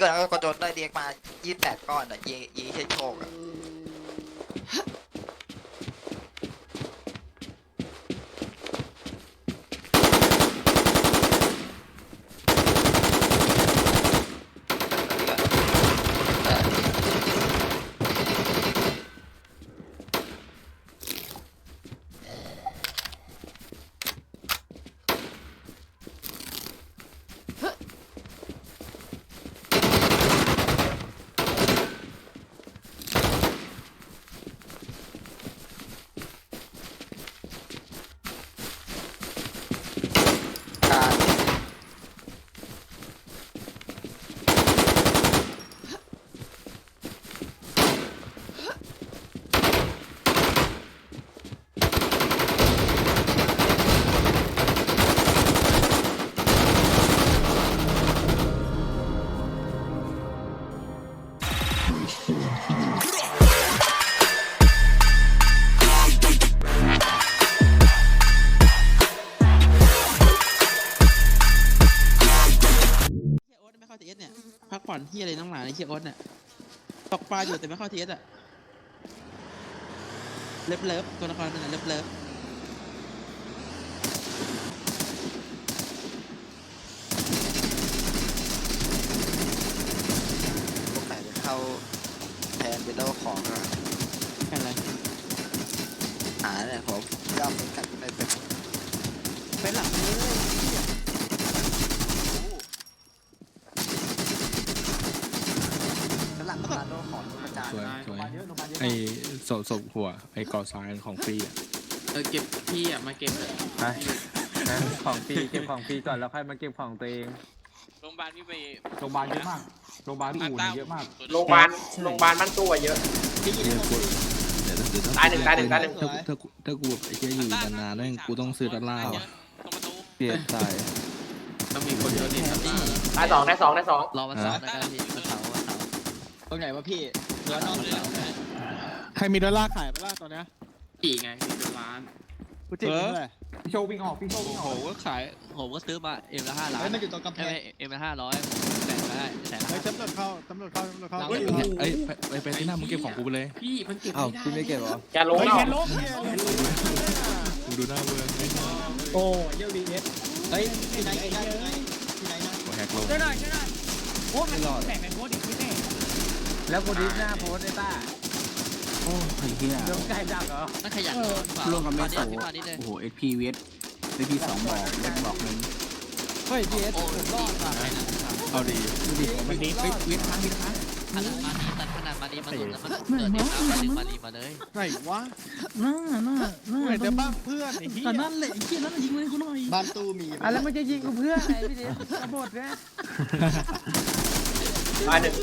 แล้วก็โดนได้เรียกมา 28 ก้อนอะยิงยิงให้โชคอะ พักผ่อนที่อะไรน้องหลานไอ้เฮียโอ๊ตเนี่ยตกปลาอยู่แต่ไม่เข้าทีเอสอะเลิฟเลิฟตัวละครเป็นอะไรเลิฟเลิฟพวกไหนจะเข้าแทนเป็นโลกของอะแค่อะไรหาเนี่ยผมย่อมกันไปเป็นไปหลังเลย ไอ้ศพศพหัว ไอ้ก่อซ้ายของฟรีอะเออเก็บพี่อะมาเก็บเลยไปงั้นของฟรีเก็บของฟรีก่อนแล้วค่อยมาเก็บของตัวเองโรงพยาบาลพี่ไปโรงพยาบาลเยอะมากโรงพยาบาลอู่เนี่ยเยอะมากโรงพยาบาลโรงพยาบาลมันตัวเยอะพี่ยิงเดี๋ยวกูเดี๋ยวเดี๋ยวถ้ตายหนึ่งตายหนึ่งตายหนึ่ง ถ้าถ้าถ้ากูแบบไอ้เหี้ยอยู่นานๆนั่นกูต้องซื้อดอลลาร์ว่ะตรงประตูเปลี่ยนใจต้องมีคนเดียวนี่ครับพี่ตายสองได้สองได้สองรอวันเสาร์นะครับพี่วันเสาร์วันเสาร์ตรงไหนวะพี่ร้านนอกหรือเปล่า ใครมีดอลลาร์ขายปะล่ะตอนเนี้ยกี่ไงพี่ร้าน กูเจ็บเท่าไหร่พี่โชว์วิ่งออกพี่โชว์วิ่งอโหอกก็ขายผมก็ซื้อมาเอ็มละห้าล้านเฮ้ยมันอยู่ตรงกำแพเอ้งยเอ็มละห้าร้อยแบ่งมาได้แสนเฮ้ยห้าตำรวจเข้าตำรวจเข้าตำรวจเข้าเราเฮ้ยไม่เอ้ยไปไปไปที่หน้ามึงเก็บของกูไปเลยพี่มันเก็บอ้าวไม่ได้พี่ไม่เก็บเหรอแกลงเฮ้ยแล้วแคนลบเนี่ยมึงดูหน้าเมืองไอ้โอ้เยอะวีเอสเฮ้ยที่ไหนที่ไหนที่ไหนที่ไหนนะหัวแฮกโลกไม่รอดแล้วกูดิสหน้าโพสต์ไอ้ต้าโอ้ยเฮียโดนไก่ดักเหรอนั่นขยันร่วมกับเมโสพี่มาดิเลยโอ้โหเอ็กพีเวสเอ็กพีสองบอกเล็กบอกหนึ่งเฮ้ยพีเอสโอ้ผมรอดว่ะเอาดีดูดิมันดีเฮ้ยเวสค้างเวสค้างขนาดมาดีตัดขนาดมาดีมาสุดแล้วมันเกิดเหตุการณ์มาดึงมาดีมาเลยไหนวะหน้าหน้าหน้าไหนแต่บ้านเพื่อนไอ้เหี้ยแต่นั่นแหละไอ้เหี้ยนั่นยิงเลยกูหน่อยบ้านตู้มีอะแล้วมันจะยิงกูเพื่ออะไรพี่ดิสกระบดนะตายหนึ่ง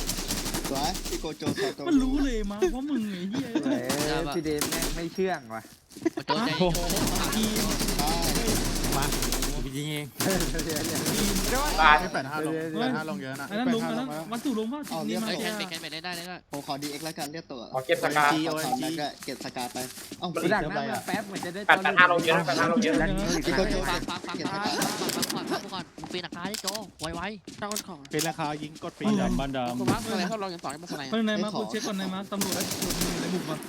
สวยพี่โกโจซอโตมันรู้เลยมาเพราะมึงไอ้เหี้ยเฮ้ยพี่ดิสแม่งไม่เชื่องว่ะโจใจโจทีมกู ยิงเองตายแปดห้าลงแปดห้าลงเยอะนะอันนั้นแปลดงห้าอันลนั้งนแล้ววัตถุลงว่าจุดนี้มา ไอ้แคนเป็นแคนเป็นได้ได้ได้ผมขอดีเอ็กแล้วกันเรียกตัวขอเก็บสกา ขอสามแล้วก็เก็บสกาไปเอ้ากูดักหน้าเมืองแป๊บเหมือนจะได้แปดแปดห้าลงเยอะแปดห้าลงเยอะพี่โกโจฟังฟังฟังฟังฟังฟังก่อนฟังก่อนมึงปีนราคาที่โจไวไวเจ้าคนของเป็นราคายิงกดฟรีดำบ้านดคุณมาร์คอะไรเขาลองอย่างต่อให้มาสไนเพิ่งไหนมากูเช็คก่อนไหนมาตำรวจไอ้ตำรวจในบุกมาส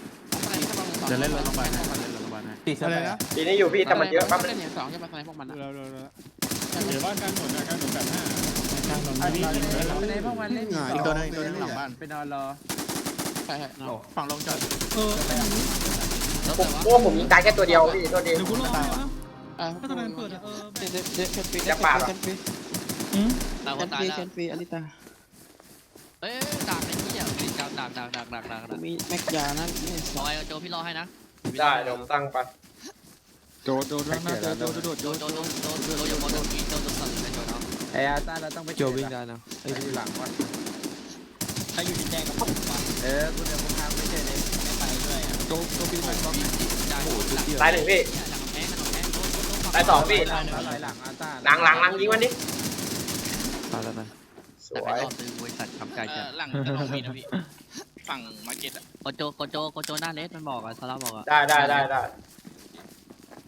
ไนเขาลองอย่างต่อจะเล่นรถโรงพยาบาลให้เล่นรถโรงพยาบาลให้ ตีำเสอะไรมอนะปีนี้อยู่พี่แต่มันเยอะแป๊บนึเล่งนอย่างสองจะมาสไนพวกมันอะเราเราเราเดี๋ยวบ้านการหนุนนะการหนุนแปดห้าอันนี้ในพวกมันเล่นอีกตัวนึงอีกตัวนึงหลังบ้านไปนอนรอใช่ใช่ฝั่งลงจอดเออแล้วผแต่มว่าพวกผมยิงตายแค่ตัวเดียวพี่ตัวเดียวเดี๋ยวกูรอให้นะอ่าถ้าทำไมเปิดอะเออเด็ดเด็ดเด็ดเด็ดฟรีจะปาดเหรออืมตายคนตายแล้วเคนฟรีอลิตาเอ้ยดาบไอ้เหี้ยมีดาบดาบดาบดาบดาบดาบมีแม็กยานั่นรอยโจพี่รอให้นะ ได้เดี๋ยวผมตั้งไป โดดโดดหน้าโดดโดดโดดโจโจโจโจโจโจยังโจกินโจโจสั่งเลยโจเนาะไอ้อาต้าเราต้องไปโจวิ่งได้นะไอ้ดูหลังว่ะใครอยู่ดินแดงกับผมวะเออกูเดี๋ยวกูพาไม่เจอเลยไม่ไปด้วยอะโดดโดดปีนไปบล็อกได้โอ้โหตายหนึ่งพี่ หลังแพ้หลังแพ้โจโจโจตายสองพี่หลังหลังอาต้าหลังหลังหลังยิงมันดิสแต่วไปยรอบนึงบริษัททำไกลจัดหลังจะลงมีนะพี่ ฝั่งมาร์เก็ตอะโกโจโกโจโกโจหน้าเน็ตมันบอกอะซาร่าบอกอะได้ได้ได้ได้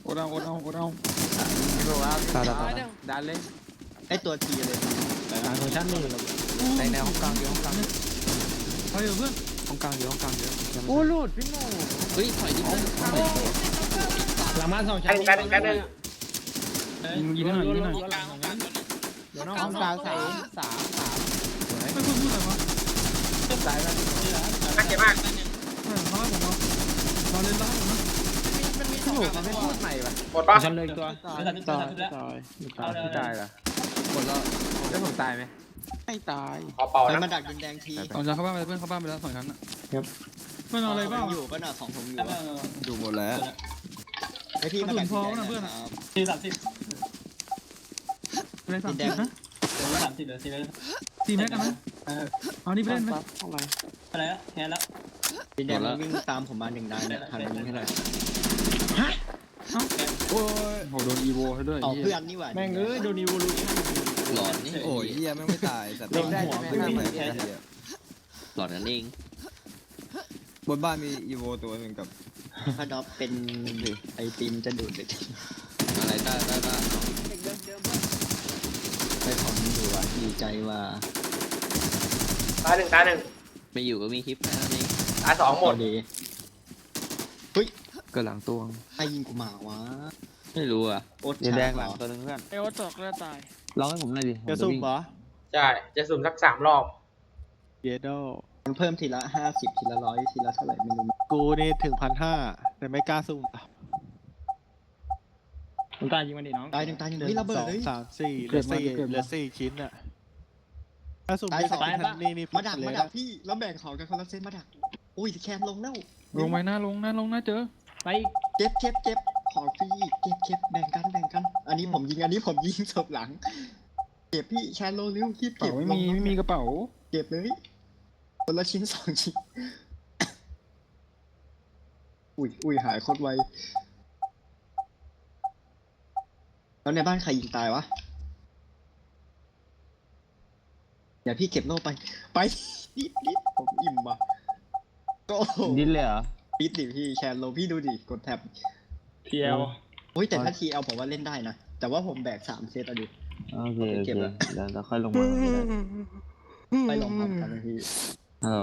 โอดเอาโอดเอาโอดเอาพี่บอกว่าดันเลยไอตัวทีเลยอ่าของชั้นนี่ในแนวห้องกลางเยอะห้องกลางเยอะไปเถอะเพื่อนห้องกลางเยอะห้องกลางเยอะโอ้หลุดพี่โน่เฮ้ยถอยดิหลังบ้านสองกัชั้นนหนึ่งกันหนึ่งกันหนึ่งยิงยิงหน่อยยิงหน่อยกลางกลางตัวนึงเดี๋ยวน้องห้องกลางสามสามสามไม่พูดพูดอะไรวะสายมัน นักเก็บมากไม่เขาให้ผมว่าเราเล่นล่าผมนะพี่หนูมันไม่พูดใหม่ปะหมดปะชั้นเลยตัวตายตายตายตายพี่ตายเหรอหมดแล้วแล้วผมตายไหมไม่ตายขอเป่านะมาดักดินแดงทีสองชั้นเข้าบ้านไปเพื่อนเข้าบ้านไปแล้วสองชั้นอะเพื่อนเอาอะไรบ้างอยู่ก็น่ะของผมอยู่วะดูหมดแล้วไอพี่มาดักดินแดงน่อยครับสี่สามสิบอะไรสามสิบนะสามสิบเหลือสี่เลยสี่แม็กกันนะเอานี่ไปเล่นไหมอะไร อะไรแล้วแค่แล้ว ดินแดงมันวิ่งตามผมมาหนึ่งนายเนี่ยทันยิงให้หน่อยโอ้ยโหโดนอีโวให้ด้วยเอาเพื่อนนี่หว่าแม่งเอ้ยโดนอีวูลูชั่น หลอนนี่โอ้ยเฮียแม่งไม่ตายแต่เล่นได้ใช่ไหมไม่ได้ไม่ได้หลอนนั่นเองบนบ้านมีอีโวตัวหนึ่งกับถ้าดอปเป็นไอติมจะดูดเลยอะไรได้ได้ได้ไปของอยู่อะดีใจว่าตายหนึ่งตายหนึ่ง ไม่อยู่ก็มีคลิปนะนี่ตายสองหมดดีเกิดหลังตัวใครยิงกูมาวะไม่รู้อะโอ๊ตดินแดงหเหลัรงอตัวนึงเพื่อนเอวตกแล้วตายลองให้ผมหน่อยดิจะสุ่มเหรอใช่จะสุ่มสักสามรอบเยโดมันเพิ่มทีละห้าสิบทีละร้อยทีละเท่าไหร่ไม่รู้กูนี่ถึงพันห้าแต่ไม่กล้าซุ่มมึงกล้ายิงมันดิน้องตายหนึ่งตายหนึ่งนี่ระเบิดเลยสามสี่เหลือสี่เหลือสี่ชิ้นอะ ถ้าซุ่มตายที่สสอองงนี่นี่มาดักมาดักพี่แล้วแบ่งของกันคนละเซนมาดักอุ้ยแคนลงแล้วลงไหมหน้าลงหน้าลงหน้าเจอ ไปเจ็บเจ็บเจ็บของฟรีเจ็บเจ็บแบ่งกันแบ่งกัน อันนี้ผมยิงอันนี้ผมยิงศพหลัง เก็บพี่แคนโลเร็วรีบเป๋าเก็บไม่มีลงไม่มีกระเป๋า เก็บเลยคนละชิ้นสองชิ้นอุ้ยอุ้ยหายโคตรไวแล้วในบ้านใครยิงตายวะ เดี๋ยวพี่เก็บโล่ไป ไปนิดนิดผมอิ่มว่ะก็โอ้โหดิ้นเลยเหรอ ปิดดิพี่แชร์โลพี่ดูดิกดแท็บเพียว โอ้ยแต่ถ้าทีเอาผมว่าเล่นได้นะ แต่ว่าผมแบกสามเซตอะดิ โอเคโอเก็เคบละเดี๋ยวเราค่อยลงมาไปลองทำกันนะพี่ฮัลโหล